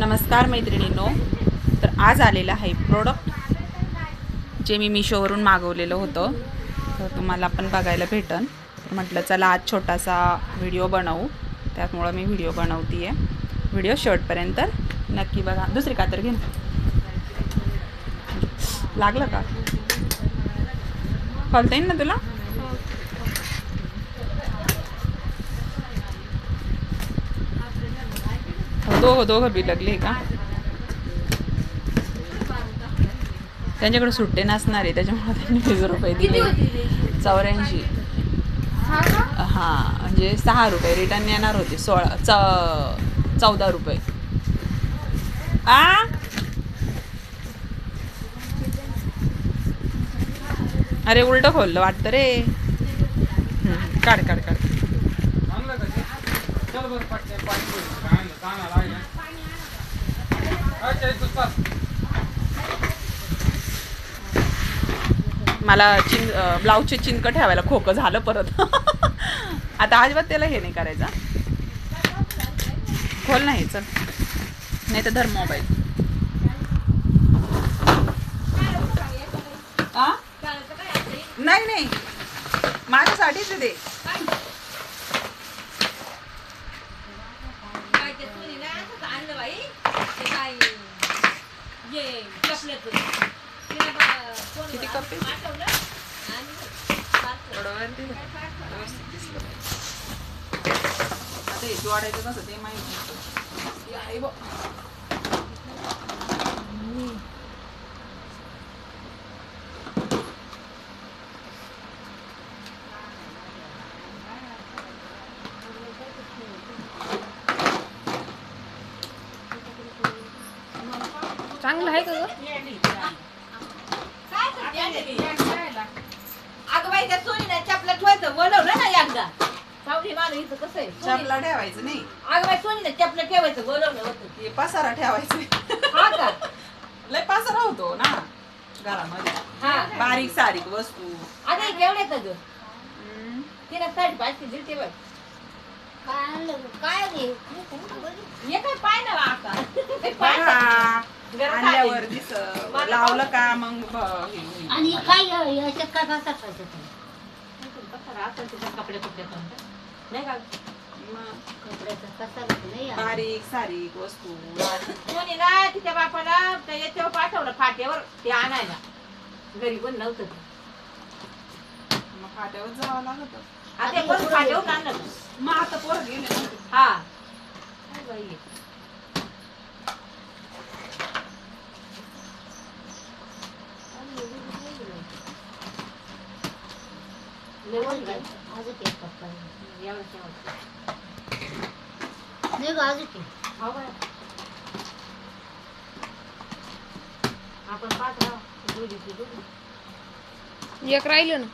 नमस्कार मैत्रिणींनो. तर आज आलेलं आहे प्रोडक्ट जे मी मिशोवरून मागवलेलं होतं. तर तुम्हाला पण बघायला भेटन. तर म्हटलं चला आज छोटासा व्हिडिओ बनवू. त्यामुळं मी व्हिडिओ बनवते आहे व्हिडिओ शेवटपर्यंत नक्की बघा. दुसरी का तर ना. लागलं का? खोलता येईल ना तुला हो, दोघं दोघं बी लागले का? त्यांच्याकडे सुट्टे नसणार आहे त्याच्यामुळे त्यांनी वीस रुपये दिले. चौऱ्याऐंशी. हां म्हणजे सहा रुपये. रिटर्न येणार होते सोळा च चौदा रुपये. आ? अरे उलट खोललं वाटतं रे. काढ काढ काढ? चल बरं पटकन पाणी काय आहे अच्छा, मला चिन ब्लाऊजचे चिंक ठेवायला खोकं झालं परत. आता अजिबात त्याला हे नाही करायचं. खोल नाही चल. नाही तर धर मोबाईल. नाही नाही. माझ्यासाठीच दे ते काय ते सोनीला असंच आणलं बाई ते काय ये चपल्याचं किती वर कप आहे? पाठवलं आणि पाठवलं. थोडं व्यवस्थित दिसलं पाहिजे. आता हे जोडायचं कसं ते माहिती नव्हतं. हे आहे बघ. चांगलं आहे का? अगं बाई त्या सोनीला चपला ठेवायचं बोलवलं ना एकदा. सावली माझं इथं कसं आहे? सोनी- चपला ठेवायचं नाही. अगं बाई सोनीला चपला ठेवायचं बोलवलं होतं. हे पसारा ठेवायचं. हा का? लय पसारा होतो ना घरामध्ये. हा. बारीक सारीक वस्तू. अगं हे ग. तिला साडी पाचशे दिली बाई. काय आणलं काय रे हे काय पाय ना आता हे पाय ना. बघा, घरात आणल्यावर. दिस लावलं का मग ब- हे होईल. आणि काय याच्यात काय पाहिजे तिच्या कपड्या कुपड्यात नाही का मग कपड्याचा कसा नाही आहे. बारीक सारीक वस्तू कोणी ना तिच्या बापाला त्या याच्यावर पाठवलं फाट्यावर ते आणायला घरी कोण नव्हतं ते. मग फाट्यावर जावं लागत आता कोण फाट्यावर आणलं? मग आता पोर गेले ना. हा काय बाई आहे. एक कप पाहिजे. एवढं शेवट. नाही गं, अजून एक. हो बाई. आपण पाच राहू दोघीची दोघी. एक राहिलं ना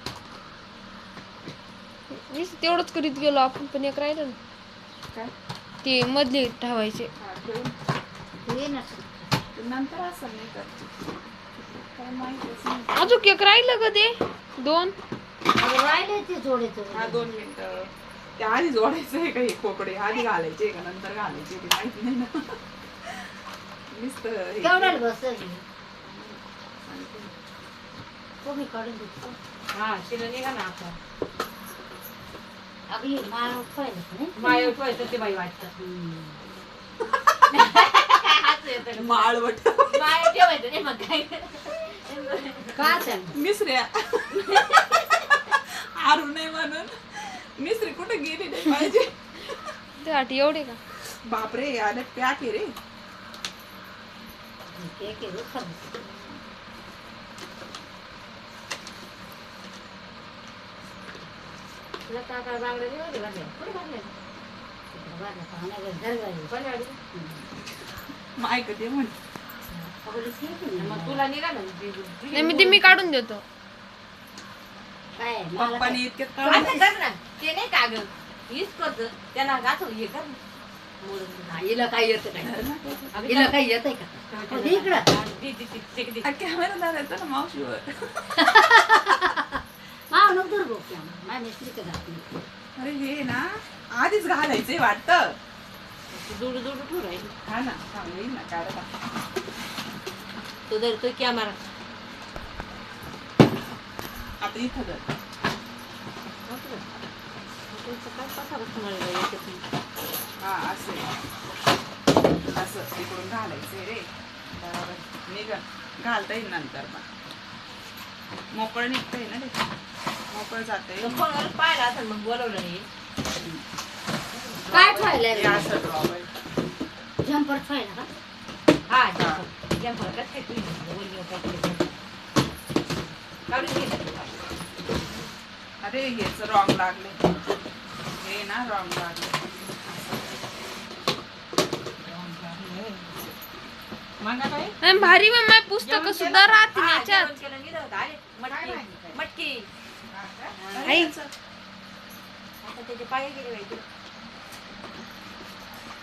वीस तेवढंच करीत गेलो आपण पण एक राहिलं ना काय ते मधले ठेवायचे हा, ठेवून. ना. ते नंतर असं नाही करते काय माहितीच नाही अजून एक राहिलं का ते दोन अगं, राहिले ते. हा दोन मिनिटं ते आधी जोडायचं आहे का हे कोकडे आधी घालायचे का नंतर घालायचे ते माहिती नाही ना नुसतं हे- केवढ्याला बसवली? कोणी काढून देतो? हा शिला निघा ना आता अगं, हे माळ पाहिलं का नाही? माय ठेवायचं ते बाई वाटतं हम्म. हसू येतं. माळवट माय ठेवायचं नाही मग काय का? मिसऱ्या आरू नाही म्हणून मिसरी कुठे गेली नाही पाहिजे ते आठ एवढे का बापरे आले पॅक आहे रे एक आहे, एक आहे. तुला काका बांगड्या नाही होते बांगड्या? कुठे बांगड्या? तिकडं बाहेर पाहुण्याकडे दरवाजे. कोणी आली? माय कधी म्हण मग. तुला निघा ना नाही मी ते मी काढून देतो काय? मला पप्पानी काय- आता काढून कर ना. ते नाही का गं? हीच करत. त्यांना गाठव हे कर. ना. मोडून दे. हा, हिला काय येतं काय? हिला काही येतंय का? त्या- हो, दे इकडं. दे, दे, दे, दे, दे. कॅमेरा धरायचा ना मावशीवर. माव माझ्या मिस्त्रीचं अरे हे ना आधीच घालायचंय वाटतं. जोडू जोडू ठेवू राहिली. हा ना चांगलं ना काढता तो धरतोय कॅमेरा आता इथं याच्यात हा असं असं इकडून घालायचंय रे. बरोबर. निघ घालता येईल नंतर पण. मोकळं निघतंय ना ते. मोकळं जातंय. तो फोनवर पाहिला असेल मग बोलवलं नाही. काय ठेवायला हे असं ड्रॉवर जम्पर ठेवायला का? हा जंपर जंपर कसं काय तुझी बोलली घे अरे हेच रॉंग लागले. हे ना रॉंग लागले. आणि भारी मम्मा पुस्तकं सुद्धा राहतील हा, याच्यात. मटकी. मटकी. आई.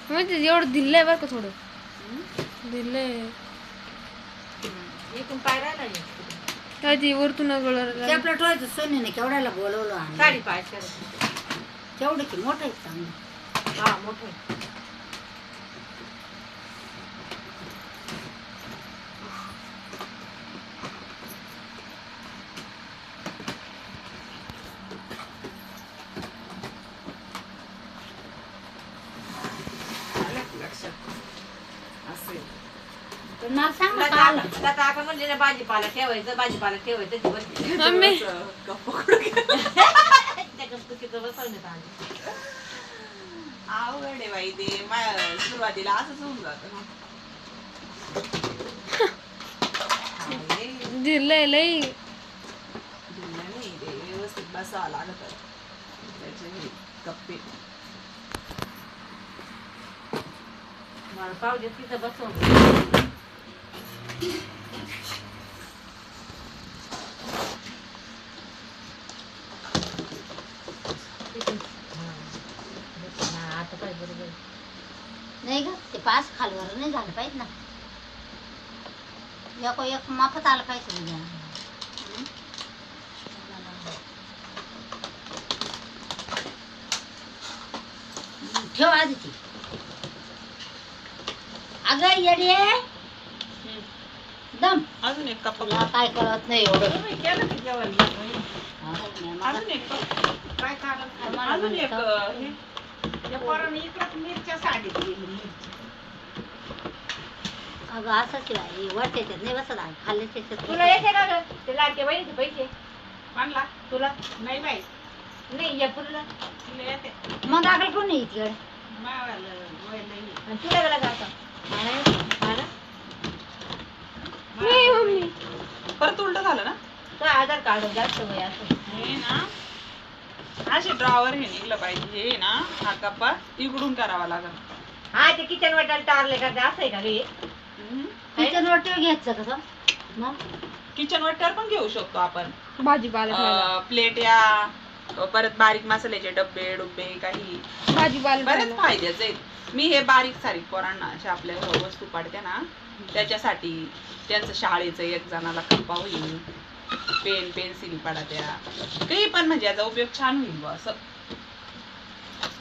म्हणजे एवढं दिलंय बरं का थोडं? दिलंय. इकडून पाय राहिला ते वरतून गळर चपला ठेवायचं सोनीने केवढ्याला बोलवलं आणि साडी पाय करत तेवढं की मोठं आहे चांगलं. हा मोठं आलं की लक्षात असेल तर मला सांग लता काका म्हणले ना भाजीपाला ठेवायचं भाजीपाला ठेवायचं ती वरती मम्मी. त्या कस्तुकीचं बसवण्यात आलं. आहे बाई ते. मा- सुरुवातीला असंच होऊन जात दिलंय लई. नाही ते. व्यवस्थित बसावं लागत. त्याचे हे कप्पे मला पावजे तिथं बसवून. आता नाही ग ते पाच खालवर नाही झालं पाहिजे ना एक एक माफत आलं पाहिजे उद्या. हं? ठेव आधी ती अगं येडे दम अजून एक कप. तुला काय कळत नाही एवढं. केलं की जेवण मला- अजून एक कप. काय कारण मला अजून एक हे. त्या पोराने इकडं मिरच्या मिरची अगं असंच वर त्याच्यात नाही बसत आहे. खाल्ले त्याच्यात तुला येते का ग. ते लाडके बहिणीचे पैसे. आणला. तुला. नाही बाई. नाही या पुरला. तुला येते. मग दाखल कोण नाही इकडे? आणि तुला गेला का आता मला नाही मम्मी. परत उलट झालं ना? तो आधार कार्ड जास्त वय असं. हे ना असे ड्रॉवर हे निघलं पाहिजे. हे ना हा कप्पा इकडून करावा लागल. हा ते किचन वाटायला टारले का ते असं आहे का गे किचन वाटेवर घ्यायचं कसं मग? किचन वाट्यावर पण घेऊ शकतो आपण. भाजीपाला प्लेट या परत बारीक मसाल्याचे डब्बे डुब्बे काही. भाजीपाला बरेच ठेवायला. फायद्याचे आहेत. मी हे बारीक सारीक पोरांना अशा आपल्या वस्तू पाडते ना त्याच्यासाठी त्यांचं शाळेचं एक जणाला कप्पा होईल पेन पेन्सिली पाडत्या काही पण म्हणजे याचा उपयोग छान होईल असं.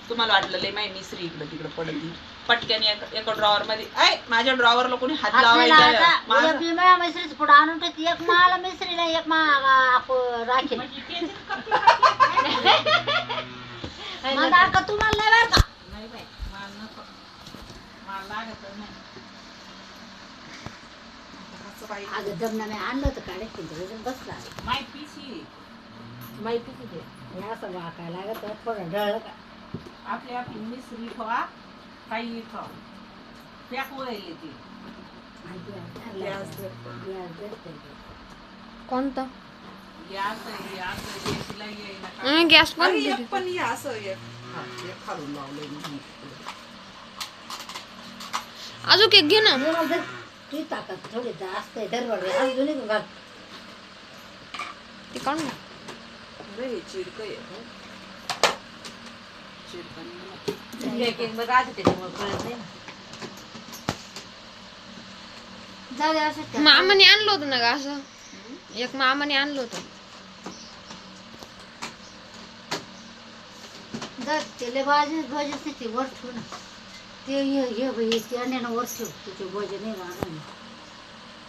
तुम्हाला वाटलं लय माही मिसरी इकडं तिकडं पडती. पटक्याने एका- ड्रॉवर मध्ये ऐ माझ्या ड्रॉवरला कोणी हात लावायचा मैत्रीच पुढे आणून ठेवते एक माला मैत्रीला एक मा राखील दाखव तुम्हाला नाही बरं का? नको मला लागत नाही असं बाई अगं दमना मी आणलं होतं काढायचं वजन बसला. माय पिशी. माहिती किती हे असं वाकायला लागत थोडं ढळलं का? आपली आपली मिसरी ठेवा काही ठेवा. पॅक वळली ती. आणि ते गॅस गॅस भेटतो. भेटतंय ते. कोणता? गॅस हं, गॅस पण हे असं हा, खालून. अजून एक घे ना ताकद थोडी जास्त आहे दरवाडे अजून एक घाल ते काढून घे. अरे हे चिरकं आहे. चिरकं नाही. एक एक बघा आता त्याच्यामुळे कळत नाही ना जाऊ दे असं ठेव. मामाने आणलं होतं ना ग असं एक मामाने आणलं होतं जाऊ दे, ते लय भाजी भाजीच ना ते हे ये बाई ते अन्यानं वर ठेव तुझे